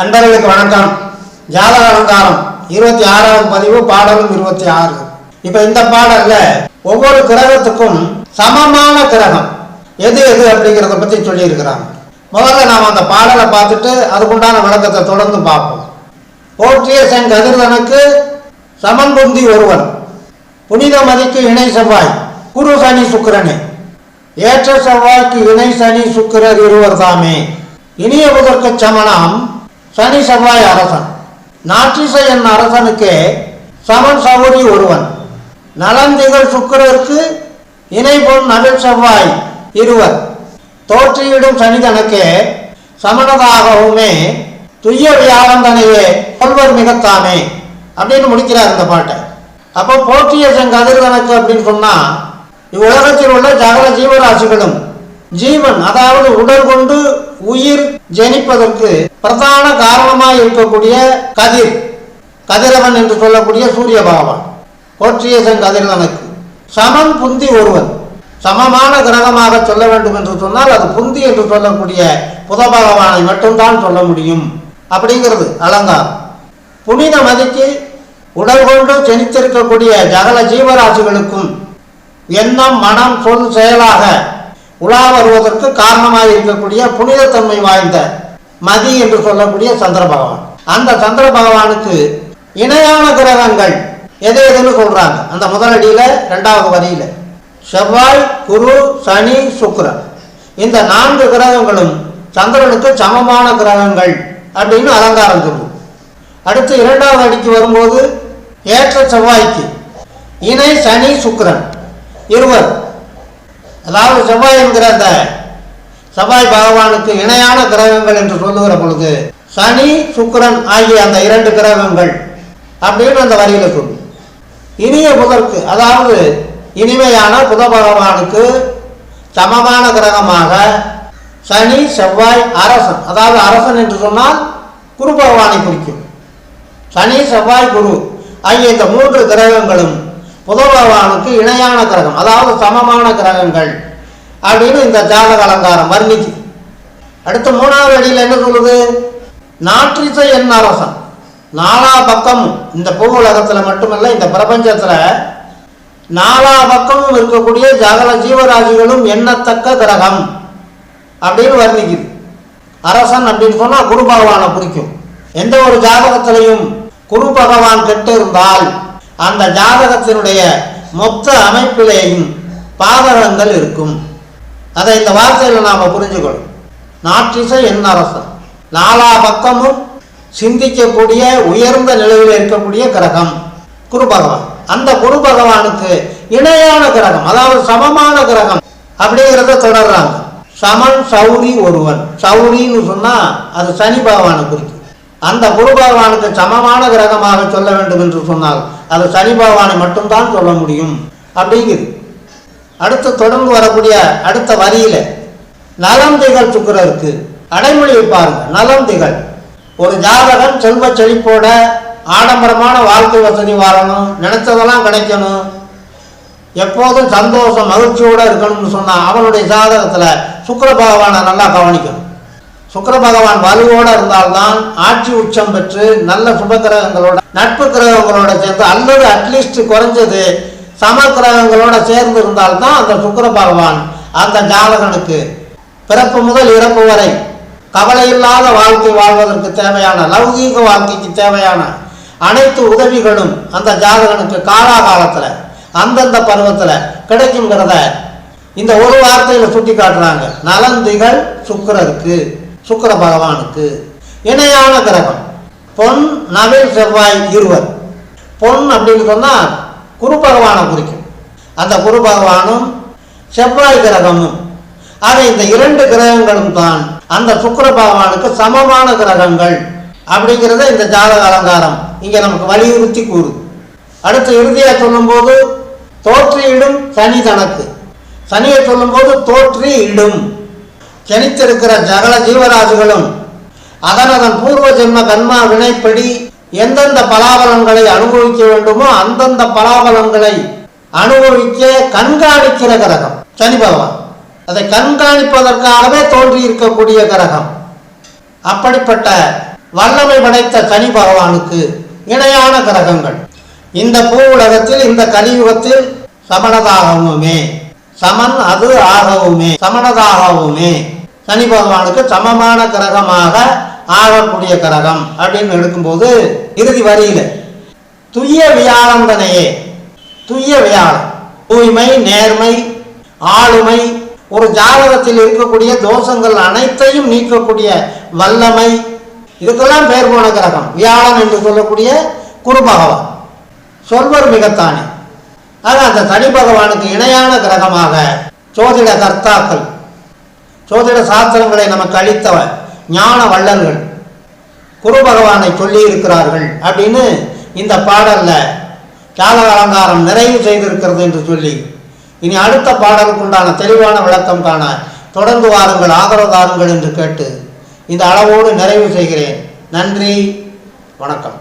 அன்பர்களுக்கு வணக்கம். ஜாதக அலங்காரம் இருபத்தி ஆறாவது பதிவு பாடலும் இருபத்தி ஆறு. இப்ப இந்த பாடல்ல ஒவ்வொரு கிரகத்துக்கும் சமமான கிரகம். எது எது அப்படிங்கிறத பத்தி சொல்லியிருக்கிறாங்க. முதல்ல நாம் அந்த பாடலை பார்த்துட்டு அதுக்குண்டான விளக்கத்தை தொடர்ந்து பார்ப்போம். போற்றிய செங் கதிர்தனுக்கு சமன் பொந்தி ஒருவன். புனித மதிக்கு இணை செவ்வாய் குரு சனி சுக்கிரனே. ஏற்ற செவ்வாய்க்கு இணை சனி சுக்கிரர் இருவர் தாமே. இனிய புதற்கு சமணம் சனி செவ்வாய் அரசன். நாற்றிசை என் அரசனுக்கே சமன் சௌரி ஒருவன். நலந்திகள் சுக்கிரருக்கு இணை பொன் செவ்வாய் இருவர். தோற்றியிடும் சனிதனுக்கே சமனதாகவுமே துய்ய வியாழந்தனையே சொல்வர் மிகத்தாமே அப்படின்னு முடிக்கிறார் இந்த பாட்டை. அப்போ போற்றிய செங்கதிர்தனுக்கு அப்படின்னு சொன்னால் இவ்வுலகத்தில் உள்ள சகல ஜீவராசிகளும் ஜீவன் அதாவது உடல் கொண்டு உயிர் ஜனிப்பதற்கு பிரதான காரணமாக இருக்கக்கூடிய கதிர். கதிரவன் என்று சொல்லக்கூடிய சூரிய பகவான். போற்றிய செங்கதிர்தனுக்கு சமன் புந்தி ஒருவன். சமமான கிரகமாக சொல்ல வேண்டும் என்று சொன்னால் அது புந்தி என்று சொல்லக்கூடிய புத பகவானை மட்டும்தான் சொல்ல முடியும். அப்படிங்கிறது அலங்காரம். புனித மதிக்கு உடல் கொண்டு ஜெனித்திருக்கக்கூடிய ஜகல ஜீவராசிகளுக்கும் எண்ணம் மனம் சொல் செயலாக உலா வருவதற்கு காரணமாக இருக்கக்கூடிய புனிதத்தன்மை வாய்ந்த மதி என்று சொல்லக்கூடிய சந்திர பகவான். அந்த சந்திர பகவானுக்கு இணையான கிரகங்கள் எது எதுன்னு சொல்றாங்க. அந்த முதலடியில் ரெண்டாவது வரியில். செவ்வாய் குரு சனி சுக்கரன். இந்த நான்கு கிரகங்களும் சந்திரனுக்கு சமமான கிரகங்கள் அப்படின்னு அலங்காரம் சொல்லும் அடுத்து இரண்டாவது அடிக்கு வரும்போது ஏற்ற செவ்வாய்க்கு இணை சனி சுக்கரன். இருவர் அதாவது செவ்வாய் என்கிற அந்த செவ்வாய் பகவானுக்கு இணையான கிரகங்கள் என்று சொல்லுகிற பொழுது சனி சுக்கிரன் ஆகிய அந்த இரண்டு கிரகங்கள் அப்படின்னு அந்த வரியில் சொல்லும் இனிய புதற்கு அதாவது இனிமையான புத பகவானுக்கு சமமான கிரகமாக சனி செவ்வாய் அரசன் அதாவது அரசன் என்று சொன்னால் குரு பகவானை குறிக்கும். சனி செவ்வாய் குரு ஆகிய இந்த மூன்று கிரகங்களும் புத பகவானுக்கு இணையான கிரகம் அதாவது சமமான கிரகங்கள் அப்படின்னு இந்த ஜாதக அலங்காரம் வர்ணிச்சு. அடுத்து மூணாவது அடியில் என்ன சொல்லுது? நாற்றிசை என் அரசன். நாலா பக்கம் இந்த பூ உலகத்தில் மட்டுமல்ல இந்த பிரபஞ்சத்தில் நாலா பக்கமும் இருக்கக்கூடிய ஜாகல ஜீவராசிகளும் எண்ணத்தக்க கிரகம் அப்படின்னு வர்ணிக்குது. அரசன் அப்படின்னு சொன்னால் குரு பகவானை குறிக்கும். எந்த ஒரு ஜாதகத்திலையும் குரு பகவான் கெட்டு இருந்தால் அந்த ஜாதகத்தினுடைய மொத்த அமைப்பிலேயும் பாதகங்கள் இருக்கும். அதை இந்த வார்த்தையில் நாம் புரிஞ்சுக்கணும். நாற்றிசை என் அரசன் நாலா பக்கமும் சிந்திக்கக்கூடிய உயர்ந்த நிலையில் இருக்கக்கூடிய கிரகம். குரு பகவான். அந்த குரு பகவானுக்கு இணையான கிரகம் அதாவது சமமான கிரகம் அப்படிங்கிறத தொடர்றாங்க. சமன் சௌரி ஒருவன். சௌரின்னு சொன்னா அது சனி பகவானை குறிக்கும். அந்த குரு பகவானுக்கு சமமான கிரகமாக சொல்ல வேண்டும் என்று சொன்னால் அது சனி பகவானை மட்டும்தான் சொல்ல முடியும். அப்படிங்குது. அடுத்து தொடர்ந்து வரக்கூடிய அடுத்த வரியில நலம் திகழ் சுக்கரருக்கு அடைமொழியை பாருங்க. நலம் திகழ். ஒரு ஜாதகன் செல்வ செழிப்போட ஆடம்பரமான வாழ்க்கை வசதி வரணும் நினைச்சதெல்லாம் கிடைக்கணும். எப்போதும் சந்தோஷம் மகிழ்ச்சியோடு இருக்கணும்னு சொன்னால் அவனுடைய ஜாதகத்தில் சுக்கர பகவானை நல்லா கவனிக்கணும். சுக்கர பகவான் வலுவோடு இருந்தால்தான் ஆட்சி உச்சம் பெற்று நல்ல சுப கிரகங்களோட நட்பு கிரகங்களோட சேர்ந்து அல்லது அட்லீஸ்ட் குறைஞ்சது சம கிரகங்களோட சேர்ந்து இருந்தால்தான் அந்த சுக்கர பகவான் அந்த ஜாதகனுக்கு பிறப்பு முதல் இறப்பு வரை கவலை இல்லாத வாழ்க்கை வாழ்வதற்கு தேவையான லௌகீக வாழ்க்கைக்கு தேவையான அனைத்து உதவிகளும் அந்த ஜாதகனுக்கு காலாகாலத்தில் அந்தந்த பருவத்தில் கிடைக்குங்கிறத இந்த ஒரு வார்த்தையில் சுட்டி காட்டுறாங்க நலந்திகள் சுக்கரருக்கு. சுக்கர பகவானுக்கு இணையான கிரகம். பொன் நவில் செவ்வாய் இருவர். பொன் அப்படின்னு சொன்னால் குரு பகவானை குறிக்கும். அந்த குரு பகவானும் செவ்வாய் கிரகமும். ஆக இந்த இரண்டு கிரகங்களும் தான் அந்த சுக்கர பகவானுக்கு சமமான கிரகங்கள் அப்படிங்கிறத இந்த ஜாதக அலங்காரம் இங்கே நமக்கு வலியுறுத்தி கூறுது. அடுத்து இறுதியாக சொல்லும்போது தோற்றியிடும் சனி தனக்கு. சனியை சொல்லும்போது தோற்றி இடும் ஜனித்திருக்கிற சகல ஜீவராசிகளும் அதனதன் பூர்வ ஜென்ம கர்மா வினைப்படி எந்தெந்த பலாபலன்களை அனுபவிக்க வேண்டுமோ அந்தந்த பலாபலன்களை அனுபவிக்க கண்காணிக்கிற கிரகம். சனி பகவான். அதை கண்காணிப்பதற்காகவே தோன்றி இருக்கக்கூடிய கிரகம். அப்படிப்பட்ட வல்லமை படைத்த சனி பகவானுக்கு இணையான கிரகங்கள். இந்த பூ உலகத்தில் இந்த கலியுகத்தில் சமணதாகவுமே சமன் அது ஆகவுமே சமனதாகவுமே. சனி பகவானுக்கு சமமான கிரகமாக ஆகக்கூடிய கிரகம் அப்படின்னு எடுக்கும்போது இறுதி வரியில துய்ய வியாழந்தனையே. துய்ய வியாழம் தூய்மை நேர்மை ஆளுமை ஒரு ஜாதகத்தில் இருக்கக்கூடிய தோஷங்கள் அனைத்தையும் நீக்கக்கூடிய வல்லமை. இதுக்கெல்லாம் பேர் போன கிரகம் வியாழன் என்று சொல்லக்கூடிய குரு பகவான். சொல்வர் மிகத்தானே. ஆனால் அந்த சனி பகவானுக்கு இணையான கிரகமாக. சோதிட கர்த்தாக்கள். சோதிட சாஸ்திரங்களை நமக்கு அளித்தவ ஞான வள்ளல்கள். குரு பகவானை சொல்லி இருக்கிறார்கள் அப்படின்னு இந்த பாடலில் ஜாதக அலங்காரம் நிறைவு செய்திருக்கிறது என்று சொல்லி இனி அடுத்த பாடலுக்குண்டான தெளிவான விளக்கம் காண தொடர்ந்து வாருங்கள் ஆதரவு தாருங்கள் என்று கேட்டு இந்த அளவோடு நிறைவு செய்கிறேன். நன்றி வணக்கம்.